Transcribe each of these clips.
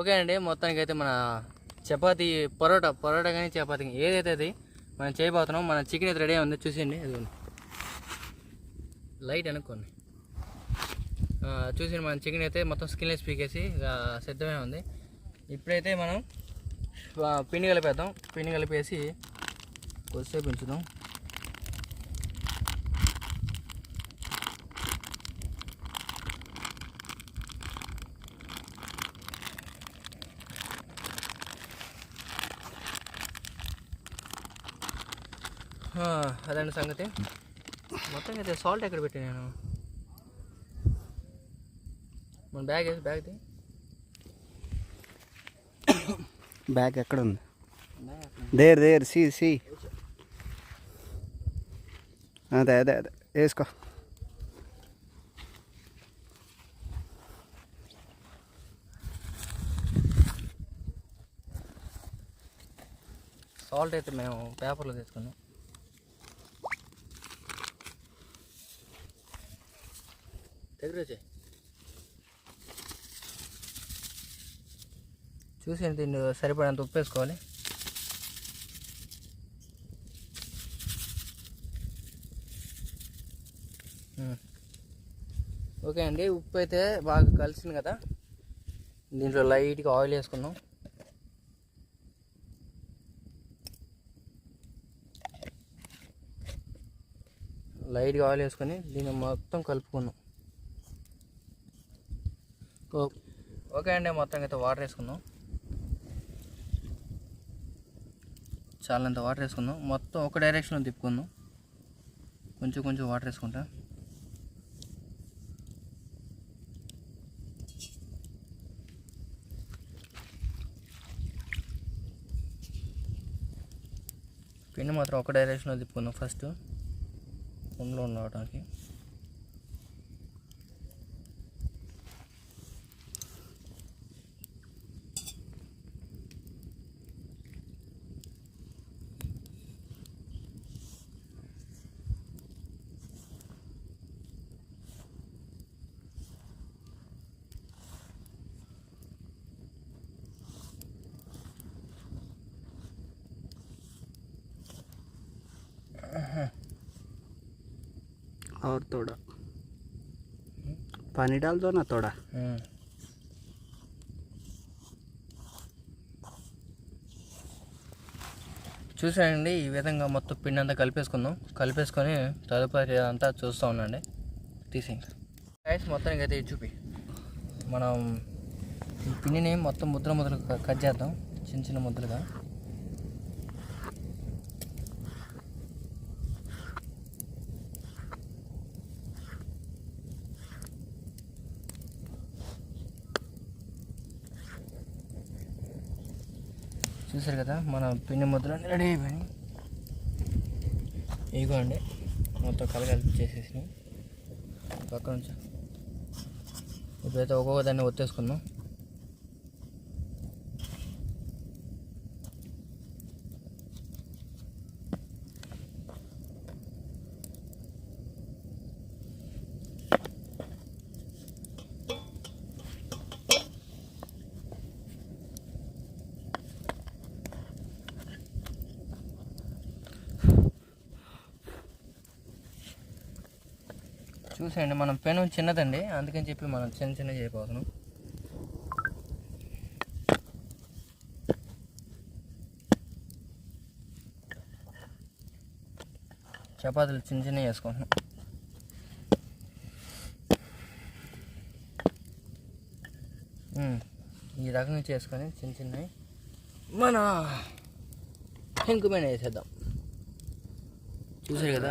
Okay అండి మొత్తానికి అయితే మన చపాతీ పరోటా పరోటా కానీ చపాతీ ఏదైతే అది మనం చేయబోతున్నాం మన చికెన్ అయితే రెడీ ఉంది. చూసేయండి అది లైట్ అనుకోండి. చూసి మన చికెన్ అయితే మొత్తం స్కిన్లెస్ పీకేసి సిద్ధమే ఉంది. ఇప్పుడైతే మనం పిండి కలిపేద్దాం. పిండి కలిపేసి కొద్దిసేపు ఉంచుదాం. అదండి సంగతి. మొత్తం అయితే సాల్ట్ ఎక్కడ పెట్టి నేను? మన బ్యాగ్ వేసి బ్యాగ్ బ్యాగ్ ఎక్కడ ఉంది? దేర్ దేర్ సి సి అదే అదే అదే. వేసుకో. సాల్ట్ అయితే మేము పేపర్లో తీసుకున్నాం. వచ్చే చూసి దీన్ని సరిపడంత ఉప్పు వేసుకోవాలి. ఓకే అండి ఉప్పు అయితే బాగా కలిసింది కదా. దీంట్లో లైట్గా ఆయిల్ వేసుకుందాం. లైట్గా ఆయిల్ వేసుకొని దీన్ని మొత్తం కలుపుకుందాం. ఓ- ఓకే అండి మొత్తం అయితే వాటర్ వేసుకుందాం. చాలా చాలంత వాటర్ వేసుకుందాం. మొత్తం ఒక డైరెక్షన్లో తిప్పుకుందాం. కొంచెం కొంచెం వాటర్ వేసుకుంటా. పిండి మాత్రం ఒక డైరెక్షన్లో తిప్పుకుందాం ఫస్ట్ ఉండలో ఉండటానికి और थोड़ा पानी डाल दो ना थोड़ा ఉమ్. చూసానండి ఈ విధంగా మొత్తం పిండి అంతా కలిపేసుకుందాం కలిపేసుకొని తదుపరి అంతా చూస్తూ ఉండండి తీసి రైస్ మొత్తానికి అయితే ఇది చూపి మనం ఈ పిండిని మొత్తం ముద్ర ముద్రలు కట్ చేద్దాం చిన్న చిన్న ముద్రలుగా చూసారు కదా మన పిండి ముద్రలు రెడీ అయిపోయినాయి. అండి మొత్తం కలగలిపి చేసేసి పక్క నుంచి ఇప్పుడైతే ఒక్కొక్క దాన్ని ఒత్తేసుకుందాం. చూసేయండి మనం పెను చిన్నదండి అందుకని చెప్పి మనం చిన్న చిన్న చేయబోతున్నాం. చపాతీలు చిన్న చిన్న వేసుకుంటున్నాం. ఈ రకంగా చేసుకొని చిన్న చిన్నవి మన పెంకు మీద వేసేద్దాం. చూసారు కదా.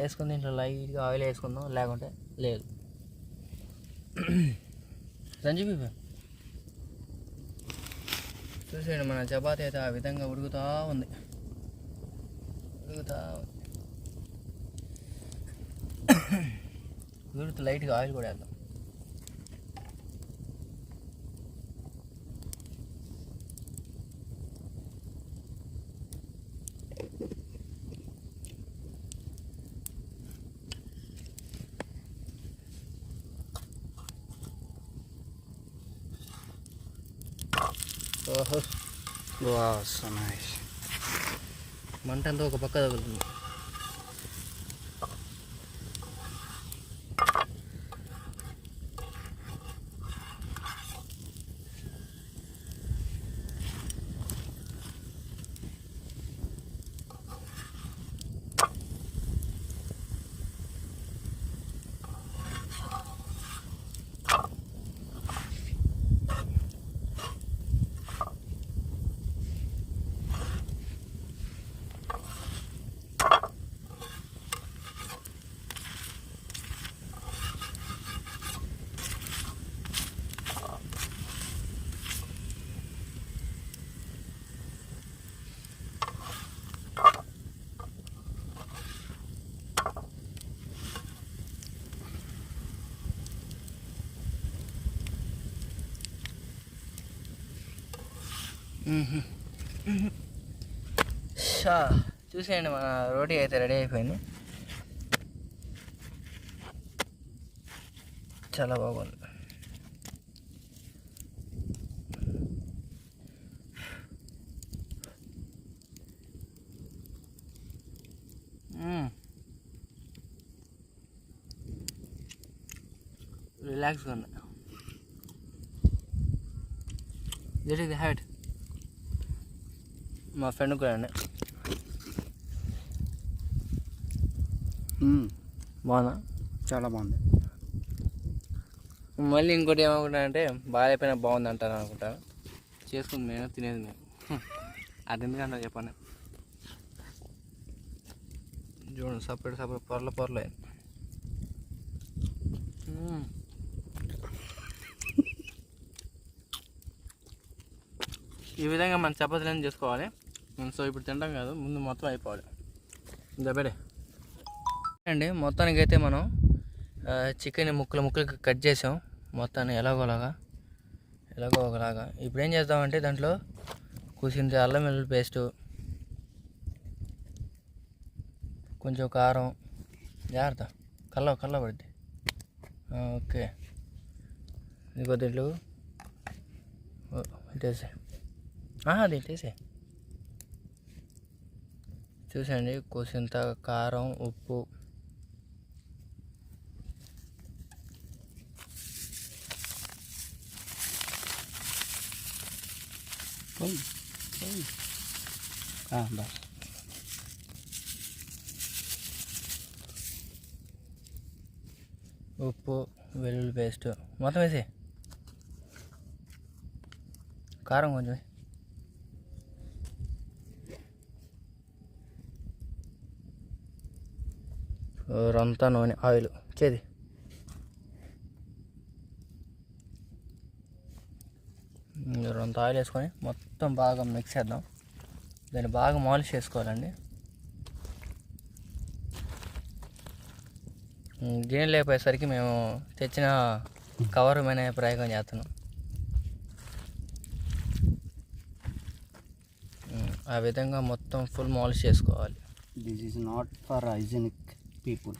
వేసుకుని దీంట్లో లైట్గా ఆయిల్ వేసుకుందాం లేకుంటే లేదు. సంజీవ్ ఇవ్వు. చూసేయండి మన చపాతి అయితే ఆ విధంగా ఉడుకుతూ ఉంది. ఉడుకుతూ ఉంది. ఉడుకుతూ లైట్గా ఆయిల్ కూడా వేద్దాం. వా సో నైస్. మంట అంతా ఒక పక్క తగులుతుంది. షా చూసేయండి మన రోటీ అయితే రెడీ అయిపోయింది. చాలా బాగుంది. రిలాక్స్గా ఉంది. దట్ ఈస్ హ్యాట్ మా ఫ్రెండ్ కూడా అండి బాగుందా? చాలా బాగుంది. మళ్ళీ ఇంకోటి ఏమనుకుంటా అంటే బాగాలేకపోయినా బాగుంది అంటారు అనుకుంటాను చేసుకుంది మేము తినేది మేము. అది ఎందుకంటే చెప్పండి. చూడండి సపరేట్ సపరేట్ పొరల పొరలు. ఈ విధంగా మన చపాతీలను చేసుకోవాలి. సో ఇప్పుడు తినడం కాదు ముందు మొత్తం అయిపోవాలి. దబెడే అండి మొత్తానికి అయితే మనం చికెన్ ముక్కలు ముక్కలు కట్ చేసాం. మొత్తాన్ని ఎలాగోలాగా ఎలాగో ఒకలాగా. ఇప్పుడు ఏం చేద్దామంటే దాంట్లో కూసింది అల్లం వెల్లుల్లి పేస్టు కొంచెం కారం. జాగ్రత్త. కల్ల కల్ల పడుద్ది. ఓకే. ఇంకో దీంట్లో ఓ, ఇటేసే అది చూసండి. కూసింత కారం ఉప్పు. బస్ ఉప్పు వెల్లుల్లి పేస్ట్. మొత్తం వేసి కారం కొంచెం రొంత నూనె ఆయిల్. చేది. రొంత ఆయిల్ వేసుకొని మొత్తం బాగా మిక్స్ చేద్దాం. దాన్ని బాగా మాలిష్ చేసుకోవాలండి. గిన్నె లేకపోయేసరికి మేము తెచ్చిన కవర్ మీద ప్రయోగం చేస్తున్నాం. ఆ విధంగా మొత్తం ఫుల్ మాలిష్ చేసుకోవాలి. This is not for hygienic people.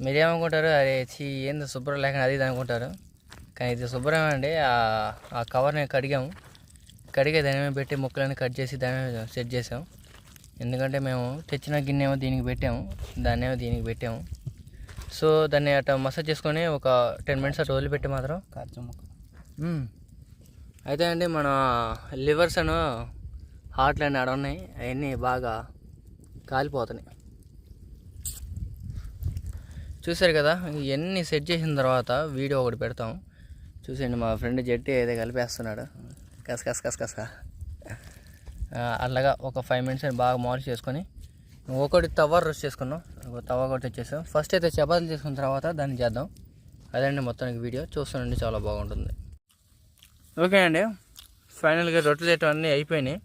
మీరేమనుకుంటారు? అరే చీ ఏంది శుభ్రం లేకుండా అది ఇది అనుకుంటారు. కానీ ఇది శుభ్రం అండి. ఆ- కవర్ని కడిగాము. కడిగే దాని మీద పెట్టి ముక్కలన్నీ కట్ చేసి దాని మీద సెట్ చేసాం ఎందుకంటే మేము తెచ్చిన గిన్నె ఏమో దీనికి పెట్టాము. దాన్ని ఏమో దీనికి పెట్టాము. సో దాన్ని అట్లా మసాజ్ చేసుకొని ఒక టెన్ మినిట్స్ అట్లా వదిలిపెట్టి మాత్రం. అయితే అండి మన లివర్స్ అను హార్ట్లు అన్నీ ఆడ ఉన్నాయి. అవన్నీ బాగా కాలిపోతున్నాయి. చూసారు కదా ఇవన్నీ సెట్ చేసిన తర్వాత వీడియో ఒకటి పెడతాం. చూసేయండి మా ఫ్రెండ్ జట్టి అయితే కలిపేస్తున్నాడు. కస కస కస కస. అలాగా ఒక ఫైవ్ మినిట్స్ బాగా మాలిష్ చేసుకొని ఒకటి తవ రోస్ట్ చేసుకున్నాం. ఒక తవ ఒకటి వచ్చేసాం ఫస్ట్ అయితే చపాతీలు చేసుకున్న తర్వాత దాన్ని చేద్దాం. అదండి మొత్తానికి వీడియో. చూస్తుండండి చాలా బాగుంటుంది. ఓకే అండి. ఫైనల్గా రొట్టెలు చేయటం అన్నీ అయిపోయినాయి.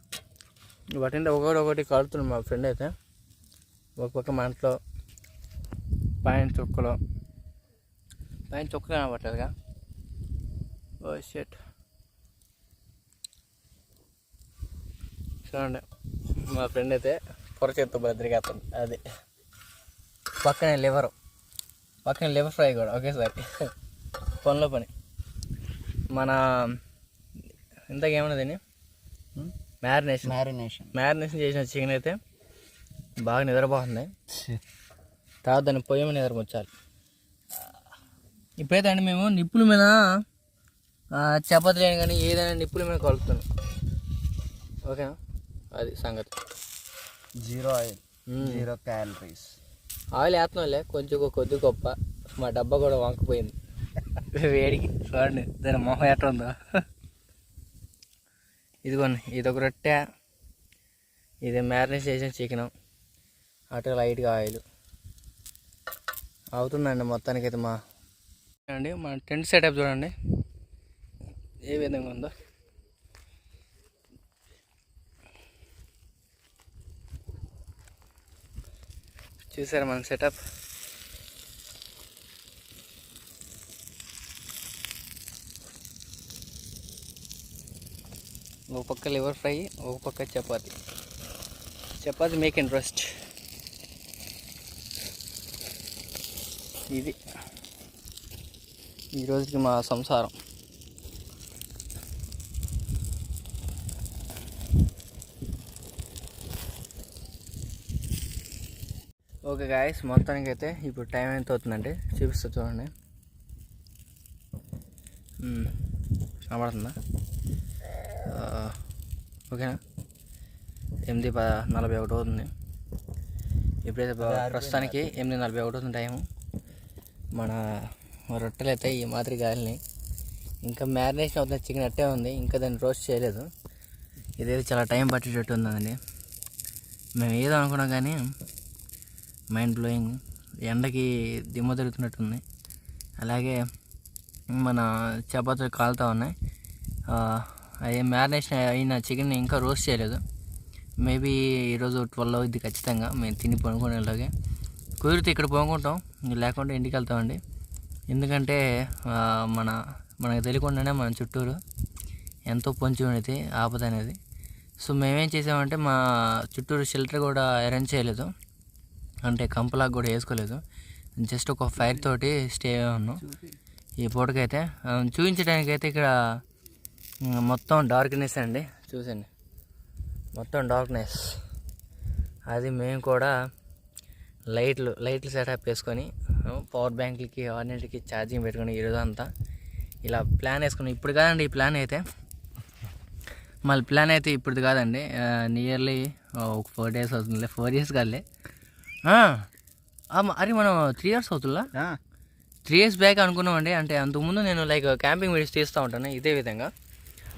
వాటింటే ఒకటి ఒకటి కలుతున్నాం మా ఫ్రెండ్ అయితే. ఒక పక్క మా ఇంట్లో పైన చుక్కలు పైన చుక్క కనబట్టలేదుగా ఓ షెట్. చూడండి మా ఫ్రెండ్ అయితే పొర చేత్తో బద్రికేస్తుంది అది. పక్కనే లివర్ పక్కనే లివర్ ఫ్రై కూడా ఒకేసారి. పనిలో పని. మన ఇంతకు ఏమన్నా దీన్ని? మ్యారినేషన్ మ్యారినేషన్ మ్యారినేషన్ చేసిన చికెన్ అయితే బాగా నిద్రపోతుంది. తర్వాత దాన్ని పొయ్యి మీద నిద్రపోచ్చాలి ఇప్పుడైతే అండి మేము నిప్పుల మీద ఆ, చపాతీ లేని కానీ ఏదైనా నిప్పుల మీద కలుపుతాను ఓకేనా? అది సంగతి. Zero oil. Zero calories. Oil వేస్తున్నాంలే కొంచెం కొద్ది గొప్ప. మా డబ్బా కూడా వంకపోయింది. వేడికి చూడండి దాని మొహం ఎట్లా ఉందో. ఇదిగోండి ఇది ఒక రొట్టె. ఇది మ్యారినేట్ చేసిన చికెన్. అటు లైట్గా ఆయిల్. అవుతుందండి మొత్తానికైతే మా అండి మా టెంట్ సెటప్ చూడండి. ఏ విధంగా ఉందో. చూసారా మన సెటప్ ఒక పక్క లివర్ ఫ్రై ఒక పక్క చపాతి. చపాతి మేక్ ఇంట్రెస్ట్ ఇది. ఈ రోజుకి మా సంసారం. ఓకే గాయస్ మొత్తానికి అయితే ఇప్పుడు టైం ఎంత అవుతుందంటే చూపిస్తా చూడండి. కనబడుతుందా? ఓకేనా? ఎనిమిది ప నలభై ఒకటి అవుతుంది. ఇప్పుడైతే ప్రస్తుతానికి ఎనిమిది నలభై ఒకటి అవుతుంది టైము. మన రొట్టెలు అయితే ఈ మాదిరి గాలిని. ఇంకా మ్యారినేషన్ అవుతున్న చికెన్ అట్టే ఉంది. ఇంకా దాన్ని రోస్ట్ చేయలేదు. ఇదైతే చాలా టైం పట్టేటట్టు ఉందండి. మేము ఏదో అనుకున్నాం కానీ మైండ్ బ్లోయింగ్. ఎండకి దిమ్మ తిరుగుతున్నట్టుంది అలాగే మన చపాతీలు కాలుతూ ఉన్నాయి. ఆ, అవి మ్యారినేషన్ అయిన చికెన్ ఇంకా రోస్ట్ చేయలేదు. మేబీ ఈరోజు ట్వెల్వ్ అవుద్ది ఖచ్చితంగా. మేము తిని పనుకునేలాగే. కుదిరితే ఇక్కడ పనుకుంటాం లేకుండా ఇంటికి వెళ్తామండి ఎందుకంటే మన మనకు తెలియకుండానే మన చుట్టూరు ఎంతో పొంచి ఉండేది ఆపద అనేది. సో మేమేం చేసామంటే మా చుట్టూరు షెల్టర్ కూడా అరేంజ్ చేయలేదు. అంటే కంపలాగా కూడా వేసుకోలేదు. జస్ట్ ఒక ఫైర్ తోటి స్టే ఉన్నాం. ఈ పూటకైతే చూపించడానికి అయితే ఇక్కడ మొత్తం డార్క్నెస్ అండి. చూసండి మొత్తం డార్క్నెస్. అది మేము కూడా లైట్లు లైట్లు సెటప్ వేసుకొని పవర్ బ్యాంక్లకి అన్నింటికి ఛార్జింగ్ పెట్టుకొని ఈరోజు అంతా ఇలా ప్లాన్ వేసుకుని ఇప్పుడు కాదండి ఈ ప్లాన్ అయితే. మళ్ళీ ప్లాన్ అయితే ఇప్పుడు కాదండి. నియర్లీ ఒక ఫోర్ డేస్ అవుతుంది ఫోర్ ఇయర్స్ కాదులే. అరే మనం త్రీ ఇయర్స్ అవుతుందా? త్రీ ఇయర్స్ బ్యాక్ అనుకున్నామండి. అంటే అంతకుముందు నేను లైక్ క్యాంపింగ్ వీడియోస్ తీస్తూ ఉంటాను ఇదే విధంగా.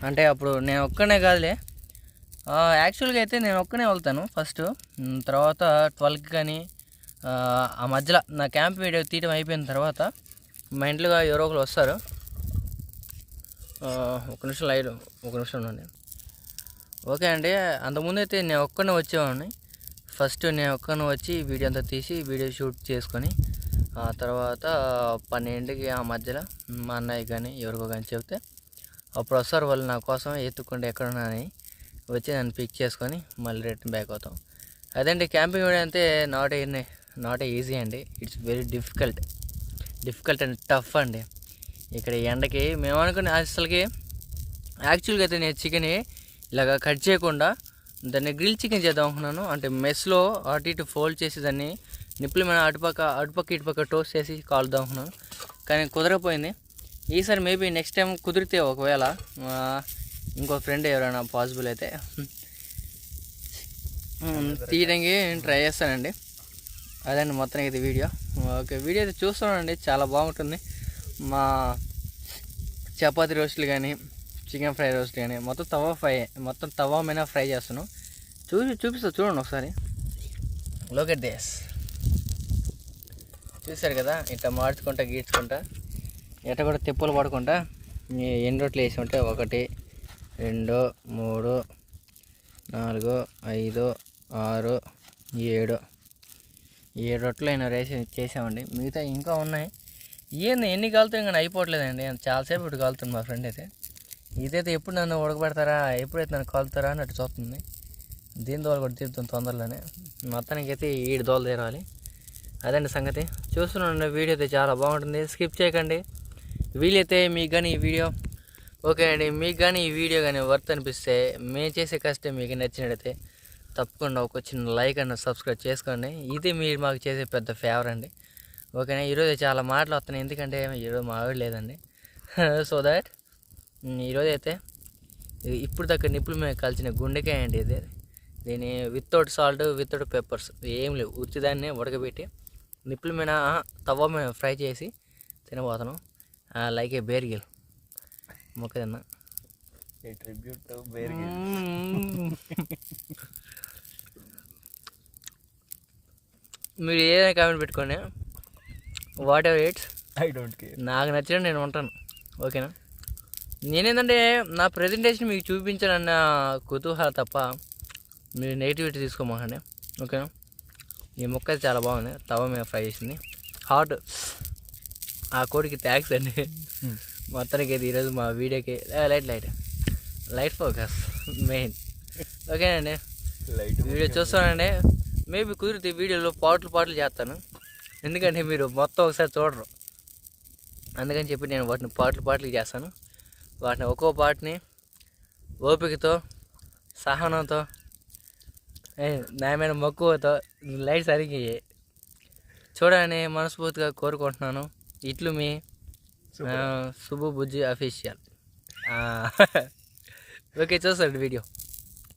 అంటే అప్పుడు నేను ఒక్కనే కాదులే. యాక్చువల్గా అయితే నేను ఒక్కనే వెళ్తాను. ఫస్ట్ తర్వాత ట్వెల్వ్కి కానీ ఆ, మధ్యలో నా క్యాంప్ వీడియో తీయడం అయిపోయిన తర్వాత మా ఇంట్లో ఎవరో ఒకరు వస్తారు. ఒక నిమిషం లైట్ ఒక నిమిషం ఉండండి. ఓకే అండి అంతకుముందు అయితే నేను ఒక్కనే వచ్చేవాడిని. ఫస్ట్ నేను ఒక్కనే వచ్చి వీడియో అంతా తీసి వీడియో షూట్ చేసుకొని ఆ తర్వాత పన్నెండుకి ఆ మధ్యలో మా అన్నయ్య కానీ ఎవరికో కానీ చెప్తే అప్పుడు వస్తారు వాళ్ళు నా కోసం ఎత్తుకుంటే ఎక్కడున్నా అని వచ్చి నన్ను పిక్ చేసుకొని మళ్ళీ రిటర్న్ బ్యాక్ అవుతాం. అదండి క్యాంపింగ్ వీడియో అంటే నాట్ ఏ. నాట్ ఈజీ అండి. It's very difficult difficult and tough అండి. ఇక్కడ ఈ ఎండకి మేము అనుకునే అసలుకి యాక్చువల్గా అయితే నేను చికెన్ ఇలాగ కట్ చేయకుండా దాన్ని గ్రిల్ చికెన్ చేద్దాం అనుకున్నాను. అంటే మెస్లో అటు ఇటు ఫోల్డ్ చేసి దాన్ని నిప్పులు మీద అటుపక్క అటుపక్క ఇటుపక్క టోస్ట్ చేసి కాలుద్దాం అనుకున్నాను. కానీ కుదరకపోయింది. ఈసారి మేబీ నెక్స్ట్ టైం కుదిరితే ఒకవేళ ఇంకో ఫ్రెండ్ ఎవరైనా పాసిబుల్ అయితే తీయడానికి ట్రై చేస్తానండి. అదండి మొత్తం ఇది వీడియో. ఓకే వీడియో అయితే చూస్తానండి చాలా బాగుంటుంది. మా చపాతి రోస్టులు కానీ చికెన్ ఫ్రై రోస్ట్ కానీ మొత్తం తవా ఫ్రై మొత్తం తవా మీద ఫ్రై చేస్తున్నాం చూసి చూపిస్తా చూడండి ఒకసారి. లోక్ ఎట్ చూశారు కదా? ఇట్లా మార్చుకుంటా గీడ్చుకుంటా. ఎట్ట కూడా తిప్పులు పడకుండా ఎన్ని రొట్టెలు వేసి ఉంటే ఒకటి రెండు మూడు నాలుగు ఐదు ఆరు ఏడు. ఏడు రొట్టెలు అయినా రేసి చేసామండి. మిగతా ఇంకా ఉన్నాయి. ఏంది ఎన్ని కాలుతాయి కానీ అయిపోవట్లేదండి. చాలాసేపు ఇప్పుడు కాలుతుంది మా ఫ్రెండ్ అయితే. ఇదైతే ఎప్పుడు నన్ను ఉడకబెడతారా ఎప్పుడైతే నన్ను కాలుతారా అన్నట్టు చూస్తుంది. దీని దోలు కూడా తీరుతుంది తొందరలోనే. మొత్తానికి అయితే ఈడు దోలు తీరాలి. అదండి సంగతి. చూస్తున్నాను వీడియో అయితే చాలా బాగుంటుంది. స్కిప్ చేయకండి. వీలైతే మీకు కానీ ఈ వీడియో ఓకే అండి మీకు కానీ ఈ వీడియో కానీ వర్త్ అనిపిస్తే మేము చేసే కష్టం మీకు నచ్చినట్టయితే తప్పకుండా ఒక చిన్న లైక్ అండ్ సబ్స్క్రైబ్ చేసుకోండి. ఇది మీరు మాకు చేసే పెద్ద ఫేవర్ అండి. ఓకేనా? ఈరోజు చాలా మాటలు వస్తున్నాయి. ఎందుకంటే ఈరోజు మా లేదండి. సో దాట్ ఈరోజు అయితే ఇప్పుడు దాకా నిప్పులు మీద కలిసిన గుండెకాయ అండి ఇది. దీని వితౌట్ సాల్ట్ వితౌట్ పెప్పర్స్ ఏం లేవు. ఉత్తిదాన్ని ఉడకబెట్టి నిప్పుల మీద తవ్వ మీద ఫ్రై చేసి తినబోతాను లైక్ ఏ బేర్గిల్ మొక్క తిన్నా ట్రిబ్యూట్ మీరు ఏదైనా కామెంట్ పెట్టుకోండి. Whatever it's I don't care నాకు నచ్చిన నేను ఉంటాను. ఓకేనా నేనేంటంటే నా ప్రజెంటేషన్ మీకు చూపించాలన్న కుతూహలం తప్ప మీరు నెగిటివిటీ తీసుకోమాకండి. ఓకేనా ఈ మొక్క చాలా బాగుంది. తవ మీద ఫ్రై చేసింది. హాట్ ఆ కోడికి థ్యాంక్స్ అండి. మొత్తానికి అయితే ఈరోజు మా వీడియోకి light light. Light focus main ఓకేనండి లైట్ వీడియో చూస్తానండి మేబీ కుదిరితే వీడియోలో పాటలు పాటలు చేస్తాను. ఎందుకంటే మీరు మొత్తం ఒకసారి చూడరు. అందుకని చెప్పి నేను వాటిని పాటలు పాటలు చేస్తాను. వాటిని ఒక్కో పాటని ఓపికతో సహనంతో నా మీద మక్కువతో లైట్ సరిగ్గా. చూడాలని మనస్ఫూర్తిగా కోరుకుంటున్నాను. ఇట్లు మీ శుభ. బుజ్జి అఫీషియల్. ఓకే చూస్తాడు వీడియో